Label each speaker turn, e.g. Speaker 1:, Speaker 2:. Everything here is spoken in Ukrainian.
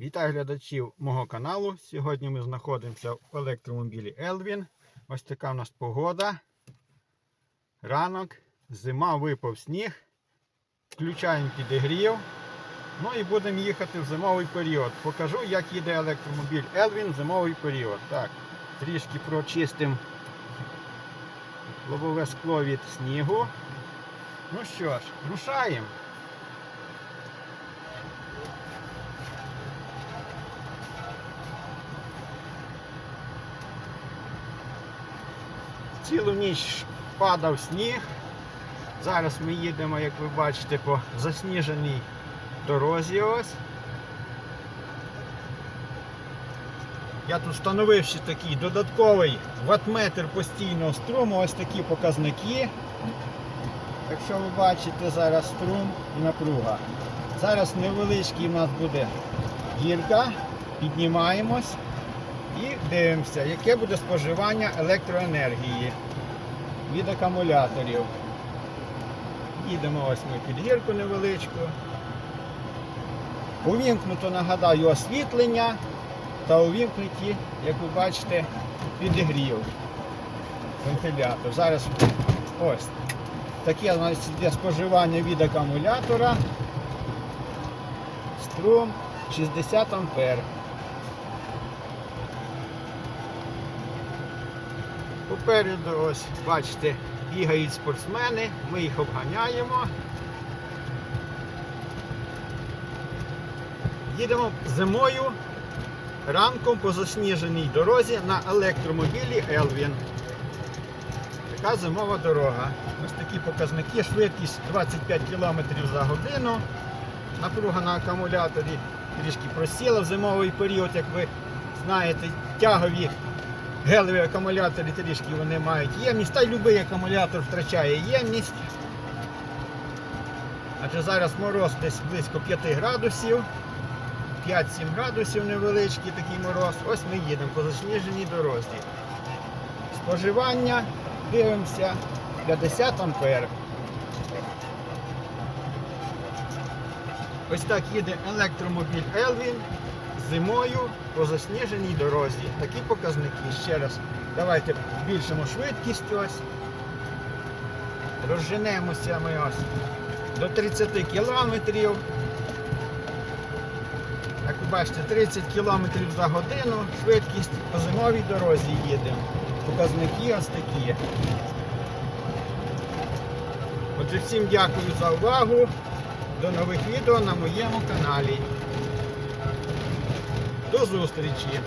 Speaker 1: Вітаю глядачів мого каналу. Сьогодні ми знаходимося в електромобілі Elvin. Ось така в нас погода. Ранок, зима випав сніг. Включаємо підігрів. Ну і будемо їхати в зимовий період. Покажу, як їде електромобіль Elvin в зимовий період. Так, трішки прочистимо лобове скло від снігу. Ну що ж, рушаємо. Цілу ніч падав сніг. Зараз ми їдемо, як ви бачите, по засніженій дорозі ось. Я тут встановив ще такий додатковий ватметр постійного струму, ось такі показники. Якщо ви бачите зараз струм і напруга. Зараз невеличкий у нас буде гірка, піднімаємось і дивимося, яке буде споживання електроенергії від акумуляторів. Їдемо ось ми під гірку невеличку. Увімкнуто, нагадаю, освітлення та увімкнуті, як ви бачите, підігрів. Вентилятор. Зараз ось таке у нас йде споживання від акумулятора. Струм 60 ампер. Попереду ось, бачите, бігають спортсмени, ми їх обганяємо. Їдемо зимою ранком по засніженій дорозі на електромобілі Elvin. Така зимова дорога. Ось такі показники, швидкість 25 км за годину. Напруга на акумуляторі трішки просіла в зимовий період, як ви знаєте, тягові гелеві акумулятори трішки вони мають ємність. Та й будь-який акумулятор втрачає ємність. Адже зараз мороз десь близько 5 градусів. 5-7 градусів невеличкий такий мороз. Ось ми їдемо по засніженій дорозі. Споживання, дивимося, 50 ампер. Ось так їде електромобіль Elvin зимою по засніженій дорозі. Такі показники. Ще раз. Давайте збільшимо швидкість ось. Розженемося ми ось до 30 кілометрів. Як ви бачите, 30 км за годину швидкість по зимовій дорозі їдемо. Показники ось такі. Отже, всім дякую за увагу. До нових відео на моєму каналі. До зустрічі!